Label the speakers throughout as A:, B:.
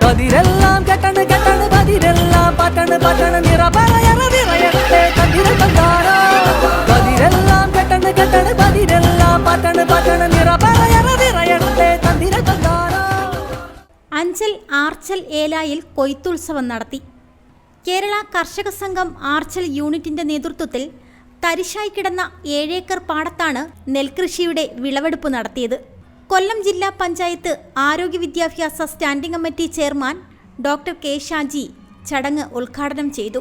A: പതിരെല്ലാം കെട്ടണ് കെട്ടണ് പതിരെല്ലാം പട്ടണ് പട്ടണ് നിറ പറയറ നിറയട്ടെ കതിര കണ്ടാറ പതിരെല്ലാം കെട്ടണ് കെട്ടണ് പതിരെല്ലാം പട്ടണ് പട്ടണ് നിറ പറയറ നിറയട്ടെ കതിര കണ്ടാറ
B: അഞ്ചൽ ആർച്ചൽ ഏലായിൽ കൊയ്ത്തുത്സവം നടത്തി. കേരള കർഷക സംഘം ആർച്ചൽ യൂണിറ്റിന്റെ നേതൃത്വത്തിൽ തരിശായി കിടന്ന ഏഴേക്കർ പാടത്താണ് നെൽകൃഷിയുടെ വിളവെടുപ്പ് നടത്തിയത്. കൊല്ലം ജില്ലാ പഞ്ചായത്ത് ആരോഗ്യ വിദ്യാഭ്യാസ standing committee chairman doctor K. Shaji ചടങ്ങ് ഉദ്ഘാടനം ചെയ്തു.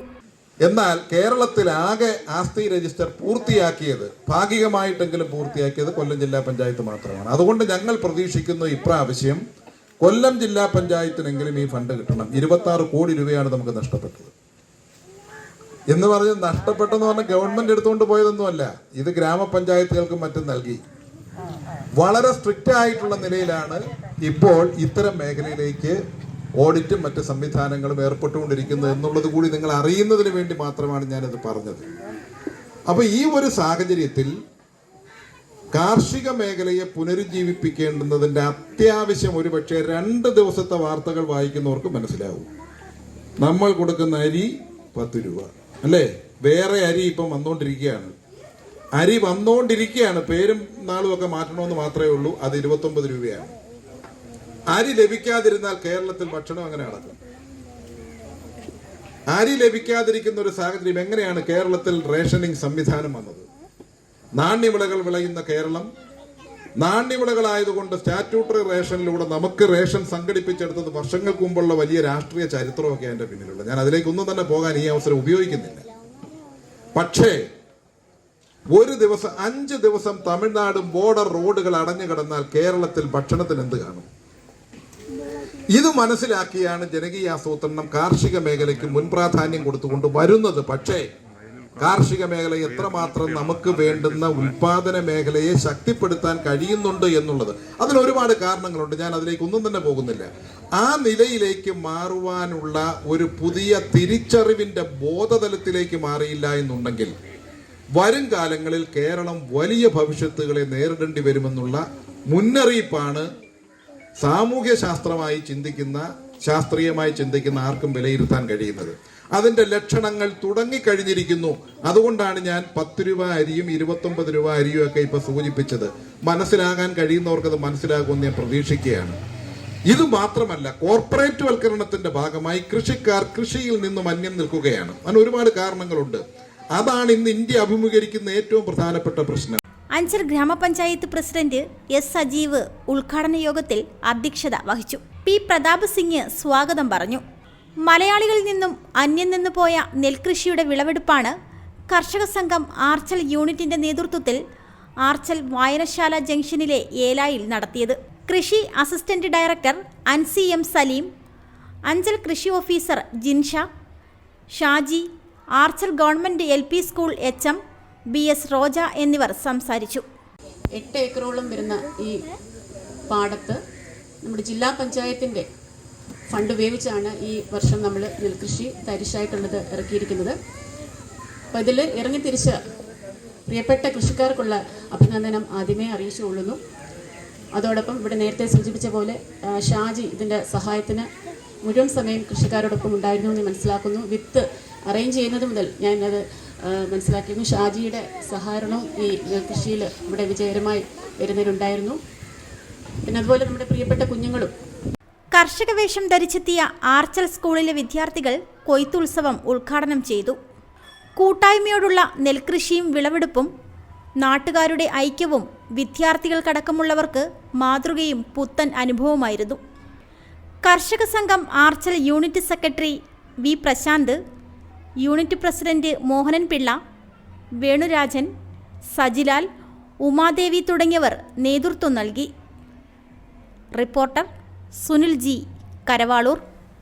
C: എന്നാൽ കേരളത്തിലാകെ ആസ്തി രജിസ്റ്റർ പൂർത്തിയാക്കിയത് ഭാഗികമായിട്ടെങ്കിലും പൂർത്തിയാക്കിയത് കൊല്ലം ജില്ലാ പഞ്ചായത്ത് മാത്രമാണ്. അതുകൊണ്ട് ഞങ്ങൾ പ്രതീക്ഷിക്കുന്നു ഇപ്രാവശ്യം കൊല്ലം ജില്ലാ പഞ്ചായത്തിനെങ്കിലും ഈ ഫണ്ട് കിട്ടണം. ഇരുപത്തി കോടി രൂപയാണ് നമുക്ക് നഷ്ടപ്പെട്ടത്. എന്ന് പറഞ്ഞ് നഷ്ടപ്പെട്ടെന്ന് പറഞ്ഞ ഗവൺമെന്റ് എടുത്തുകൊണ്ട് പോയതൊന്നുമല്ല. ഇത് ഗ്രാമപഞ്ചായത്തുകൾക്കും മറ്റും നൽകി. വളരെ സ്ട്രിക്റ്റ് ആയിട്ടുള്ള നിലയിലാണ് ഇപ്പോൾ ഇത്തരം മേഖലയിലേക്ക് ഓഡിറ്റും മറ്റ് സംവിധാനങ്ങളും ഏർപ്പെട്ടുകൊണ്ടിരിക്കുന്നത് എന്നുള്ളത് കൂടി നിങ്ങൾ അറിയുന്നതിന് വേണ്ടി മാത്രമാണ് ഞാനത് പറഞ്ഞത്. അപ്പൊ ഈ ഒരു സാഹചര്യത്തിൽ കാർഷിക മേഖലയെ പുനരുജ്ജീവിപ്പിക്കേണ്ടുന്നതിന്റെ അത്യാവശ്യം ഒരുപക്ഷെ രണ്ട് ദിവസത്തെ വാർത്തകൾ വായിക്കുന്നവർക്ക് മനസ്സിലാവും. നമ്മൾ കൊടുക്കുന്ന അരി പത്ത് രൂപ. അല്ലേ? വേറെ അരി ഇപ്പം വന്നുകൊണ്ടിരിക്കുകയാണ് അരി വന്നുകൊണ്ടിരിക്കുകയാണ് പേരും നാളും ഒക്കെ മാറ്റണമെന്ന് മാത്രമേ ഉള്ളൂ. അത് ഇരുപത്തൊമ്പത് രൂപയാണ്. അരി ലഭിക്കാതിരുന്നാൽ കേരളത്തിൽ ഭക്ഷണം അങ്ങനെ നടക്കും? അരി ലഭിക്കാതിരിക്കുന്ന ഒരു സാഹചര്യം എങ്ങനെയാണ് കേരളത്തിൽ റേഷനിങ് സംവിധാനം വന്നത്? നാണ്യവിളകൾ വിളയുന്ന കേരളം നാണ്യവിളകളായതുകൊണ്ട് സ്റ്റാറ്റ്യൂട്ടറി റേഷനിലൂടെ നമുക്ക് റേഷൻ സംഘടിപ്പിച്ചെടുത്തത് വർഷങ്ങൾക്ക് മുമ്പുള്ള വലിയ രാഷ്ട്രീയ ചരിത്രമൊക്കെ അതിന്റെ പിന്നിലുള്ളത്. ഞാൻ അതിലേക്കൊന്നും തന്നെ പോകാൻ ഈ അവസരം ഉപയോഗിക്കുന്നില്ല. പക്ഷേ ഒരു ദിവസം അഞ്ച് ദിവസം തമിഴ്നാടും ബോർഡർ റോഡുകൾ അടഞ്ഞു കിടന്നാൽ കേരളത്തിൽ ഭക്ഷണത്തിന് എന്ത് കാണും? ഇത് മനസ്സിലാക്കിയാണ് ജനകീയ ആസൂത്രണം കാർഷിക മേഖലയ്ക്ക് മുൻപ്രാധാന്യം കൊടുത്തുകൊണ്ട് വരുന്നത്. പക്ഷേ കാർഷിക മേഖല എത്രമാത്രം നമുക്ക് വേണ്ടുന്ന ഉൽപാദന മേഖലയെ ശക്തിപ്പെടുത്താൻ കഴിയുന്നുണ്ട് എന്നുള്ളത്. അതിന് ഒരുപാട് കാരണങ്ങളുണ്ട്. ഞാൻ അതിലേക്ക് ഒന്നും തന്നെ പോകുന്നില്ല. ആ നിലയിലേക്ക് മാറുവാനുള്ള ഒരു പുതിയ തിരിച്ചറിവിന്റെ ബോധതലത്തിലേക്ക് മാറിയില്ല എന്നുണ്ടെങ്കിൽ വരും കാലങ്ങളിൽ കേരളം വലിയ ഭവിഷ്യത്തുകളെ നേരിടേണ്ടി വരുമെന്നുള്ള മുന്നറിയിപ്പാണ് സാമൂഹ്യ ശാസ്ത്രമായി ചിന്തിക്കുന്ന ശാസ്ത്രീയമായി ചിന്തിക്കുന്ന ആർക്കും വിലയിരുത്താൻ കഴിയുന്നത്. അതിന്റെ ലക്ഷണങ്ങൾ തുടങ്ങിക്കഴിഞ്ഞിരിക്കുന്നു. അതുകൊണ്ടാണ് ഞാൻ പത്ത് രൂപ അരിയും ഇരുപത്തൊമ്പത് രൂപ അരിയും ഒക്കെ ഇപ്പൊ സൂചിപ്പിച്ചത്. മനസ്സിലാകാൻ കഴിയുന്നവർക്ക് അത് മനസ്സിലാകുമെന്ന് ഞാൻ പ്രതീക്ഷിക്കുകയാണ്. ഇത് മാത്രമല്ല കോർപ്പറേറ്റ് വൽക്കരണത്തിന്റെ ഭാഗമായി കൃഷിക്കാർ കൃഷിയിൽ നിന്നും അന്യം നിൽക്കുകയാണ്. അതിന് ഒരുപാട് കാരണങ്ങളുണ്ട്. അതാണ് ഇന്ന് ഇന്ത്യ അഭിമുഖീകരിക്കുന്ന ഏറ്റവും പ്രധാനപ്പെട്ട പ്രശ്നം.
B: അഞ്ചൽ ഗ്രാമപഞ്ചായത്ത് പ്രസിഡന്റ് എസ് സജീവ് ഉദ്ഘാടന യോഗത്തിൽ അധ്യക്ഷത വഹിച്ചു. പി പ്രതാപ് സിംഗ് സ്വാഗതം പറഞ്ഞു. മലയാളികളിൽ നിന്നും അന്യം നിന്നു പോയ നെൽകൃഷിയുടെ വിളവെടുപ്പാണ് കർഷക സംഘം ആർച്ചൽ യൂണിറ്റിന്റെ നേതൃത്വത്തിൽ ആർച്ചൽ വായനശാല ജംഗ്ഷനിലെ ഏലായിൽ നടത്തിയത്. കൃഷി assistant director Ansi M Saleem Anchal കൃഷി officer Jinsha Shaji Archal government L school H M B S Roja എന്നിവർ സംസാരിച്ചു.
D: എട്ട് ഏക്കറോളം വരുന്ന ഈ പാടത്ത് നമ്മുടെ ജില്ലാ പഞ്ചായത്തിന്റെ ഫണ്ട് ഉപയോഗിച്ചാണ് ഈ വർഷം നമ്മൾ നെൽകൃഷി തരിശായിട്ടുള്ളത് ഇറക്കിയിരിക്കുന്നത്. അപ്പോൾ ഇതിൽ ഇറങ്ങിത്തിരിച്ച പ്രിയപ്പെട്ട കൃഷിക്കാർക്കുള്ള അഭിനന്ദനം ആദ്യമേ അറിയിച്ചു കൊള്ളുന്നു. അതോടൊപ്പം ഇവിടെ നേരത്തെ സൂചിപ്പിച്ച പോലെ ഷാജി ഇതിന്റെ സഹായത്തിന് മുഴുവൻ സമയം കൃഷിക്കാരോടൊപ്പം ഉണ്ടായിരുന്നു എന്ന് മനസ്സിലാക്കുന്നു. വിത്ത് അറേഞ്ച് ചെയ്യുന്നത് മുതൽ ആ, മനസ്സിലാക്കിയിരുന്നു ഷാജിയുടെ സഹകരണവും ഈ കൃഷിയിൽ ഇവിടെ വിജയകരമായി വരുന്നതിലുണ്ടായിരുന്നു പിന്നെ അതുപോലെ നമ്മുടെ പ്രിയപ്പെട്ട കുഞ്ഞുങ്ങളും.
B: കർഷക വേഷം ധരിച്ചെത്തിയ ആർച്ചൽ സ്കൂളിലെ വിദ്യാർത്ഥികൾ കൊയ്ത്തുത്സവം ഉദ്ഘാടനം ചെയ്തു. കൂട്ടായ്മയോടുള്ള നെൽകൃഷിയും വിളവെടുപ്പും നാട്ടുകാരുടെ ഐക്യവും വിദ്യാർത്ഥികൾക്കടക്കമുള്ളവർക്ക് മാതൃകയും പുത്തൻ അനുഭവമായിരുന്നു. കർഷക സംഘം Archal unit secretary V Prashanth unit president Mohanan Pillai Venurajan Sajilal Umadevi തുടങ്ങിയവർ നേതൃത്വം നൽകി. Reporter Sunil G Karavaloor.